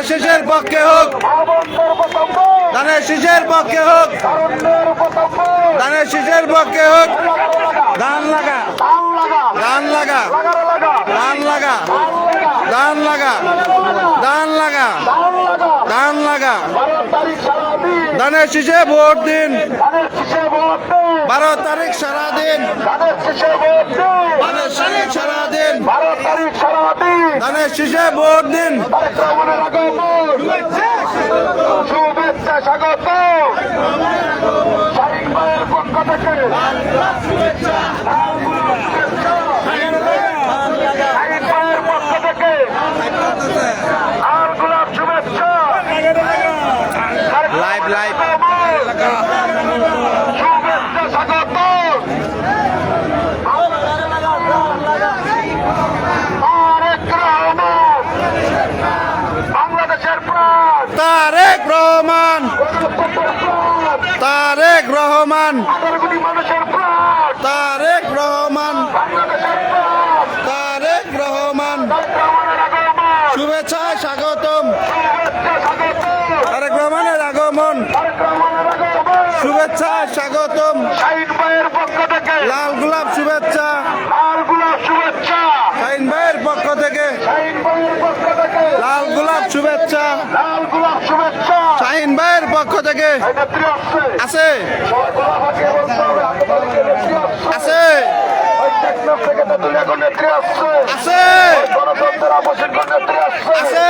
ধানের শীষের পক্ষে হোক। ধানের শীষের পক্ষে হোক। ধানের শীষের পক্ষে হোক। ধান লাগা। ধান লাগা। ধান লাগা। ধান লাগা। ধান লাগা। ধান লাগা। ধান ধান লাগা ধানের শীষে ভোট দিন। ধানের শীষে ভোট দিন। বারো তারিখ সারাদিন ধানের শীষে ভোট দিন। ধানের শীষে ভোট দিন। শুভেচ্ছা স্বাগত শাহিন ভাইয়ের পক্ষ থেকে শাহিন ভাইয়ের পক্ষ থেকে আর গোলাপ শুভেচ্ছা লাইভ লাইভ শুভেচ্ছা স্বাগত তারেক রহমান বাংলাদেশের প্রাণ তারেক রহমান গণতন্ত্রের প্রাণ তারেক রহমান। তারেক রহমান তারেক রহমান। তারেক রহমানের আগমন শুভেচ্ছা স্বাগতম। তারেক রহমানের আগমন। শুভেচ্ছায় শুভেচ্ছা স্বাগতম। লাল গোলাপ শুভেচ্ছা। নেত্রী আসছে আছে ওই টেকনাফ থেকে তেতুলিয়া কোন নেত্রী আসছে আছে ওই গণতন্ত্রের আবাসিক কোন নেত্রী আসছে আছে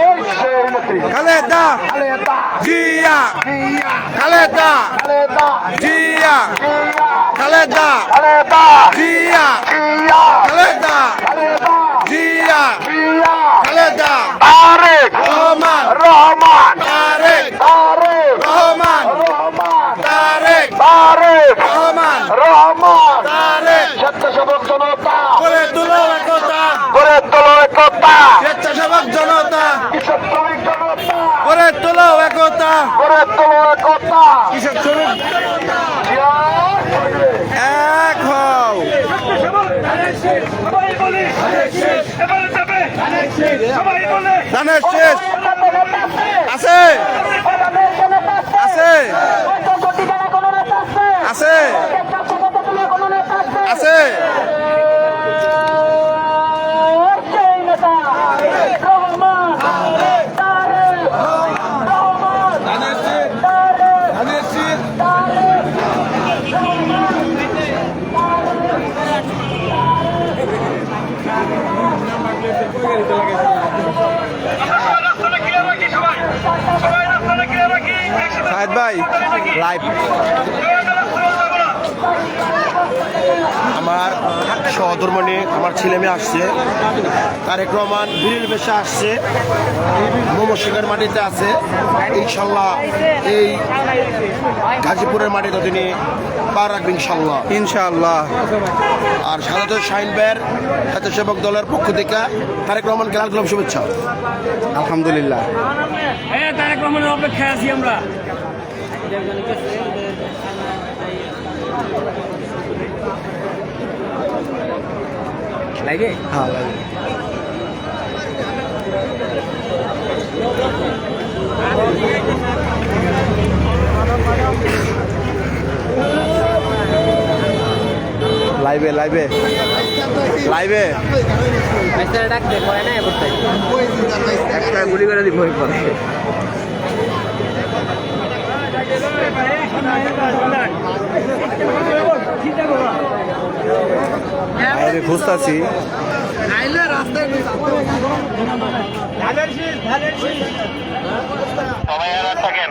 ওই সেই নেত্রী খালেদা খালেদা জিয়া রহমান। রহমান তারেক। তারেক। রহমান। রহমান। তারেক। রহমান। রহমান। তারেক। স্বেচ্ছাসেবক জনতা। করে তুলো একতা। গড়ে তোলো একতা। স্বেচ্ছাসেবক জনতা। কৃষক শ্রমিক জনতা? করে তুলো একতা। গড়ে তোলো একতা। কৃষক শ্রমিক? এক হও। সবাই বলে। এবারে যাবে সবাই বলে ধানের শেষ আছে আছে আছে আছে রাস্তাটা ক্লিয়ার রাখি সবাই সবাই রাস্তাটা ক্লিয়ার রাখি একসাথে সাহেদ ভাই লাইভ আমার সহধর্মণি আমার ছেলে মেয়ে আসছে। তারেক রহমান বীরের বেশে আসছে। মোমো শিকার মাটিতে আছে। ইনশাল্লাহ এই গাজীপুরের মাটিতে তিনি পা রাখবেন ইনশাল্লাহ। ইনশাআল্লাহ। আর সাধারণত শাহিন ভাইয়ের স্বেচ্ছাসেবক দলের পক্ষ থেকে তারেক রহমানকে লাল গোলাপ শুভেচ্ছা। আলহামদুলিল্লাহ। হ্যাঁ তারেক রহমানের অপেক্ষায় আছি আমরা। হ্যাঁ লাগে। লাইভে লাইভে। লাইভে। একটা গুলি করে দিব পরে আমি খুঁজতেছি আর থাকেন।